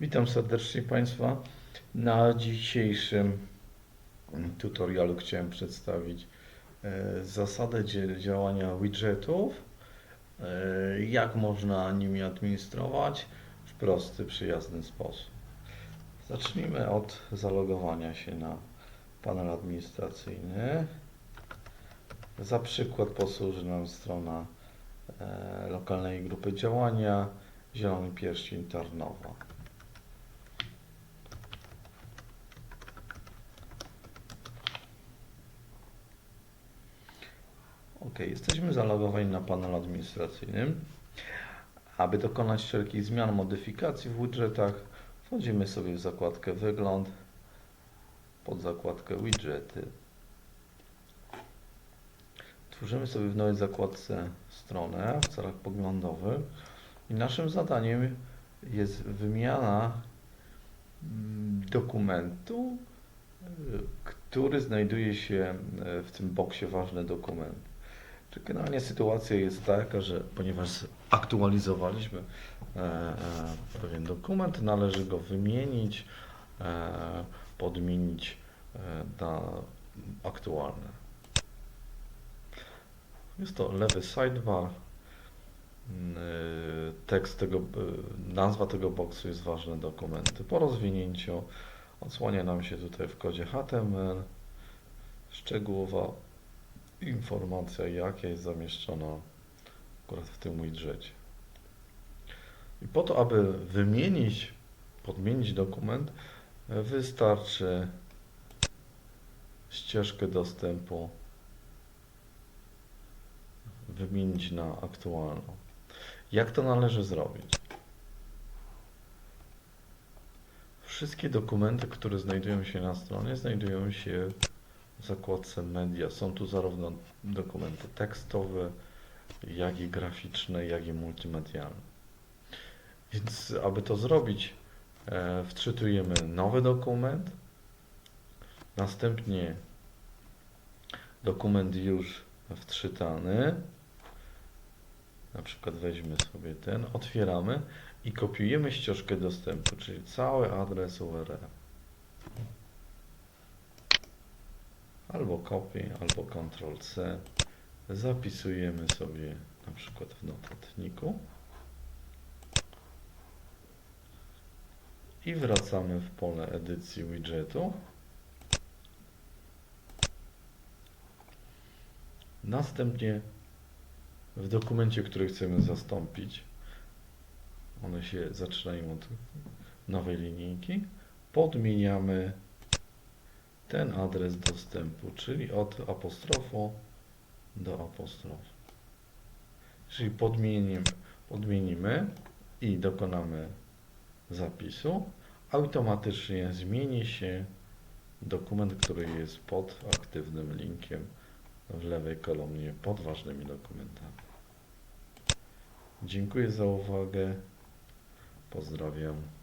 Witam serdecznie Państwa. Na dzisiejszym tutorialu chciałem przedstawić e, zasadę działania widgetów, e, jak można nimi administrować w prosty, przyjazny sposób. Zacznijmy od zalogowania się na panel administracyjny. Za przykład posłuży nam strona e, lokalnej grupy działania Zielony Pierścień Tarnowa. Ok, jesteśmy zalogowani na panelu administracyjnym. Aby dokonać wszelkich zmian, modyfikacji w widgetach, wchodzimy sobie w zakładkę Wygląd, pod zakładkę Widgety. Tworzymy sobie w nowej zakładce stronę w celach poglądowych i naszym zadaniem jest wymiana mm, dokumentu, y, który znajduje się y, w tym boksie ważne dokumenty. Generalnie sytuacja jest taka, że ponieważ aktualizowaliśmy e, e, pewien dokument, należy go wymienić, e, podmienić na aktualne. Jest to lewy sidebar. Mm, Tekst tego, nazwa tego boksu jest ważne dokumenty. Po rozwinięciu odsłania nam się tutaj w kodzie HTML szczegółowa informacja, jaka jest zamieszczona akurat w tym widgetie. I po to, aby wymienić, podmienić dokument, wystarczy ścieżkę dostępu wymienić na aktualną. Jak to należy zrobić? Wszystkie dokumenty, które znajdują się na stronie, znajdują się zakładce media. Są tu zarówno dokumenty tekstowe, jak i graficzne, jak i multimedialne. Więc aby to zrobić, e, wczytujemy nowy dokument, następnie dokument już wczytany, na przykład weźmy sobie ten, otwieramy i kopiujemy ścieżkę dostępu, czyli cały adres URL. Albo kopię, albo Ctrl-C. Zapisujemy sobie na przykład w notatniku. I wracamy w pole edycji widgetu. Następnie w dokumencie, który chcemy zastąpić, one się zaczynają od nowej linijki, podmieniamy ten adres dostępu, czyli od apostrofu do apostrofu. Czyli podmienimy, podmienimy i dokonamy zapisu, automatycznie zmieni się dokument, który jest pod aktywnym linkiem w lewej kolumnie pod ważnymi dokumentami. Dziękuję za uwagę. Pozdrawiam.